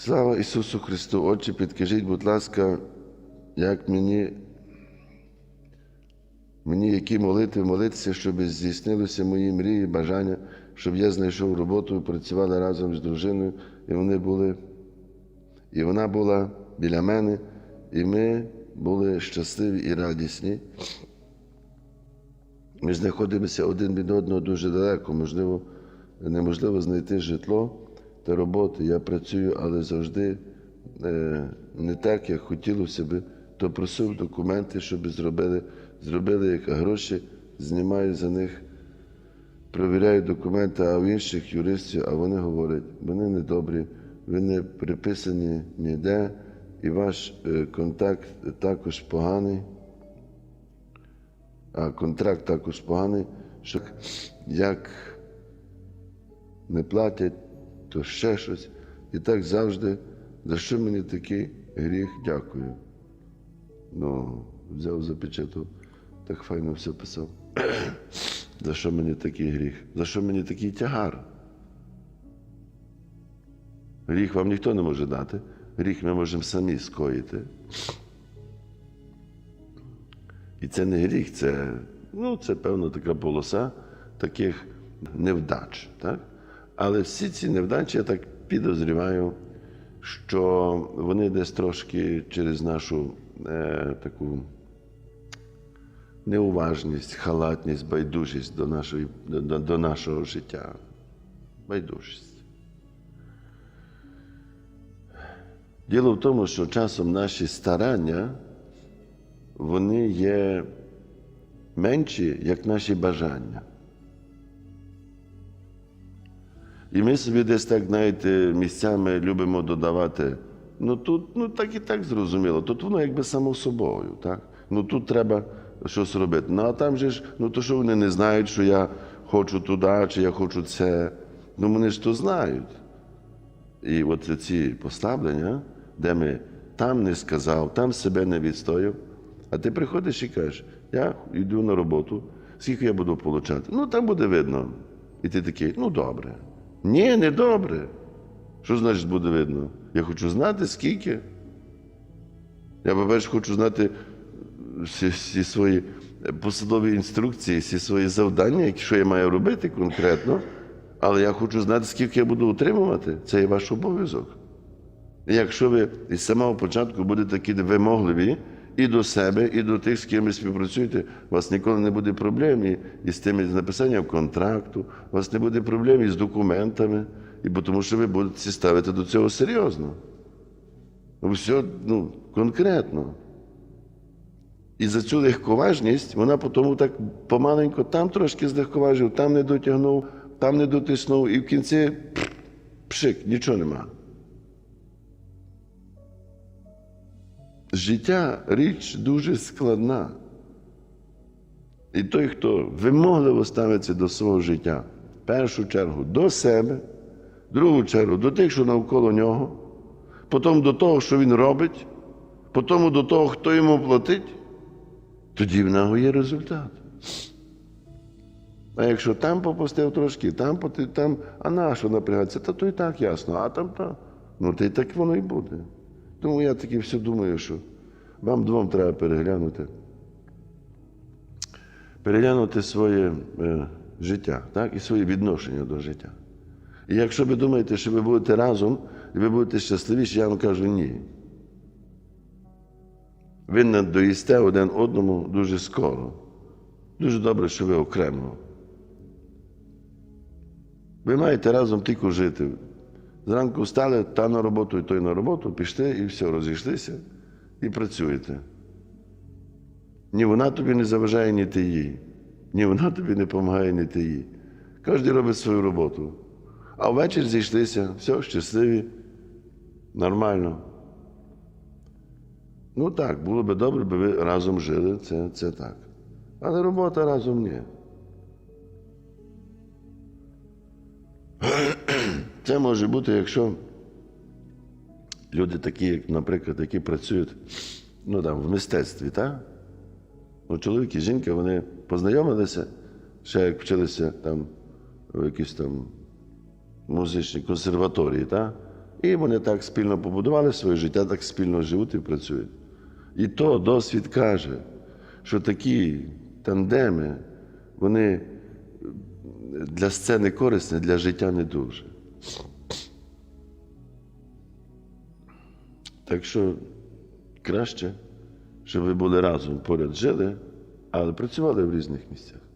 Слава Ісусу Христу! Отче, підкажіть, будь ласка, як мені, мені які молитви молитися, щоб здійснилися мої мрії, бажання, щоб я знайшов роботу і працювала разом з дружиною, і вони були, і вона була біля мене, і ми були щасливі і радісні. Ми знаходимося один від одного дуже далеко, можливо, неможливо знайти житло та роботу. Я працюю, але завжди е, не так, як хотілося би, то просив документи, щоб зробили, зробили як гроші, знімаю за них, провіряю документи, а в інших юристів, а вони говорять, вони недобрі, ви не приписані ніде, і ваш е, контакт також поганий а контракт також поганий, що як не платять, то ще щось. І так завжди, за що мені такий гріх, дякую. Ну, взяв запечатав, так файно все писав. за що мені такий гріх? За що мені такий тягар? Гріх вам ніхто не може дати. Гріх ми можемо самі скоїти. І це не гріх, це, ну, це певна така полоса таких невдач. Так? Але всі ці невдачі, я так підозріваю, що вони десь трошки через нашу е, таку неуважність, халатність, байдужість до, нашої, до, до нашого життя. Байдужість. Діло в тому, що часом наші старання вони є менші, як наші бажання. І ми собі десь так, знаєте, місцями любимо додавати. Ну тут ну так і так зрозуміло. Тут воно якби само собою. так? Ну тут треба щось робити. Ну а там же ж, ну то що вони не знають, що я хочу туди, чи я хочу це. Ну вони ж то знають. І от ці поставлення, де ми там не сказав, там себе не відстояв. А ти приходиш і кажеш, я йду на роботу, скільки я буду получати? Ну, там буде видно. І ти такий, ну добре. Ні, не добре. Що значить буде видно? Я хочу знати, скільки. Я, по-перше, хочу знати всі, всі свої посадові інструкції, всі свої завдання, що я маю робити конкретно. Але я хочу знати, скільки я буду утримувати. Це є ваш обов'язок. Якщо ви із самого початку будете такі вимогливі і до себе, і до тих, з ким ви співпрацюєте, у вас ніколи не буде проблем і, і з тими написанням контракту, у вас не буде проблем із документами, і тому що ви будете ставити до цього серйозно. Ну, Все ну, конкретно. І за цю легковажність вона потім так помаленько там трошки злегковажив, там не дотягнув, там не дотиснув, і в кінці пшик, нічого нема. Життя річ дуже складна. І той, хто вимогливо ставиться до свого життя, в першу чергу до себе, в другу чергу до тих, що навколо нього, потім до того, що він робить, потім до того, хто йому платить, тоді в нього є результат. А якщо там попустив трошки, там там, а на що напрягатися, та то і так ясно, а там та. Ну, то і так воно і буде. Тому я таки все думаю, що вам двом треба переглянути. Переглянути своє е, життя, так? і своє відношення до життя. І якщо ви думаєте, що ви будете разом і ви будете щасливіші, я вам кажу ні. Ви надоїсте один одному дуже скоро. Дуже добре, що ви окремо. Ви маєте разом тільки жити. Зранку встали, та на роботу, і той на роботу, пішли і все, розійшлися і працюєте. Ні вона тобі не заважає, ні ти їй. Ні вона тобі не допомагає, ні ти їй. Кожен робить свою роботу. А ввечері зійшлися, все, щасливі, нормально. Ну так, було би добре, би ви разом жили, це, це так. Але робота разом ні. Це може бути, якщо люди такі, як, наприклад, які працюють ну, там, в мистецтві, так? Ну, чоловік і жінка, вони познайомилися, ще як вчилися там в якійсь там музичній консерваторії, так? І вони так спільно побудували своє життя, так спільно живуть і працюють. І то досвід каже, що такі тандеми, вони для сцени корисні, для життя не дуже. Так що краще, щоб ви були разом поряд жили, але працювали в різних місцях.